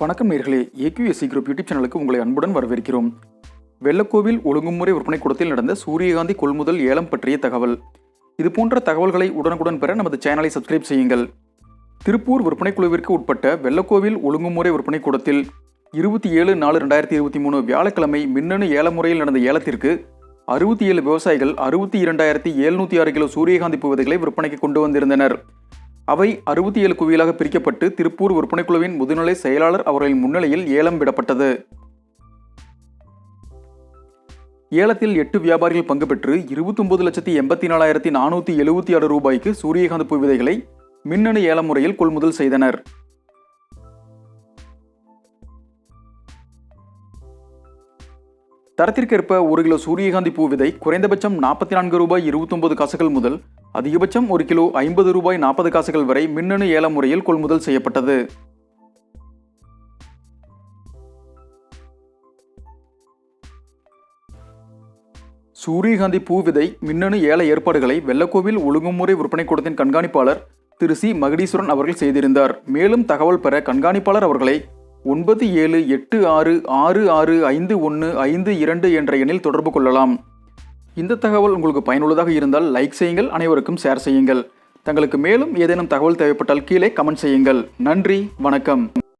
வணக்கம் நேர்களே. AQSC group YouTube சேனலுக்கு உங்களை அன்புடன் வரவேற்கிறோம். வெள்ளக்கோவில் ஒழுங்குமுறை விற்பனை கூடத்தில் நடந்த சூரியகாந்தி கொள்முதல் ஏலம் பற்றிய தகவல். இது போன்ற தகவல்களை உடனுக்குடன் பெற நமது சேனலை சப்ஸ்கிரைப் செய்யுங்கள். திருப்பூர் விற்பனை குழுவிற்கு உட்பட்ட வெள்ளக்கோவில் ஒழுங்குமுறை விற்பனை கூடத்தில் இருபத்தி ஏழு நாலு ரெண்டாயிரத்தி இருபத்தி மூணு வியாழக்கிழமை மின்னணு ஏல முறையில் நடந்த ஏலத்திற்கு அறுபத்தி ஏழு விவசாயிகள் அறுபத்தி இரண்டாயிரத்தி எழுநூற்றி ஆறு கிலோ சூரியகாந்தி பகுதிகளை விதைகளை விற்பனைக்கு கொண்டு வந்திருந்தனர். அவை அறுபத்தி ஏழு குவியலாக பிரிக்கப்பட்டு திருப்பூர் விற்பனைக்குழுவின் முதுநிலை செயலாளர் அவர்களின் முன்னிலையில் ஏலம் விடப்பட்டது. ஏலத்தில் எட்டு வியாபாரிகள் பங்கு பெற்று இருபத்தொன்பது லட்சத்தி எண்பத்தி நாலாயிரத்தி நானூற்றி எழுபத்தி ஆறு ரூபாய்க்கு சூரியகாந்த் பூ விதைகளை மின்னணு ஏல முறையில் கொள்முதல் செய்தனர். தரத்திற்கேற்ப ஒரு கிலோ சூரியகாந்தி பூ விதை குறைந்தபட்சம் நாற்பத்தி நான்கு ரூபாய் இருபத்தொன்பது காசுகள் முதல் அதிகபட்சம் ஒரு கிலோ ஐம்பது ரூபாய் நாற்பது காசுகள் வரை மின்னணு ஏல முறையில் கொள்முதல் செய்யப்பட்டது. சூரியகாந்தி பூ விதை மின்னணு ஏல ஏற்பாடுகளை வெள்ளக்கோவில் ஒழுங்குமுறை விற்பனை கூடத்தின் கண்காணிப்பாளர் திரு சி. மகடீஸ்வரன் அவர்கள் செய்திருந்தார். மேலும் தகவல் பெற கண்காணிப்பாளர் அவர்களை ஒன்பது ஏழு எட்டு ஆறு ஆறு ஆறு ஐந்து ஒன்று ஐந்து இரண்டு என்ற எண்ணில் தொடர்பு கொள்ளலாம். இந்த தகவல் உங்களுக்கு பயனுள்ளதாக இருந்தால் லைக் செய்யுங்கள் அனைவருக்கும் ஷேர் செய்யுங்கள். தங்களுக்கு மேலும் ஏதேனும் தகவல் தேவைப்பட்டால் கீழே கமெண்ட் செய்யுங்கள். நன்றி வணக்கம்.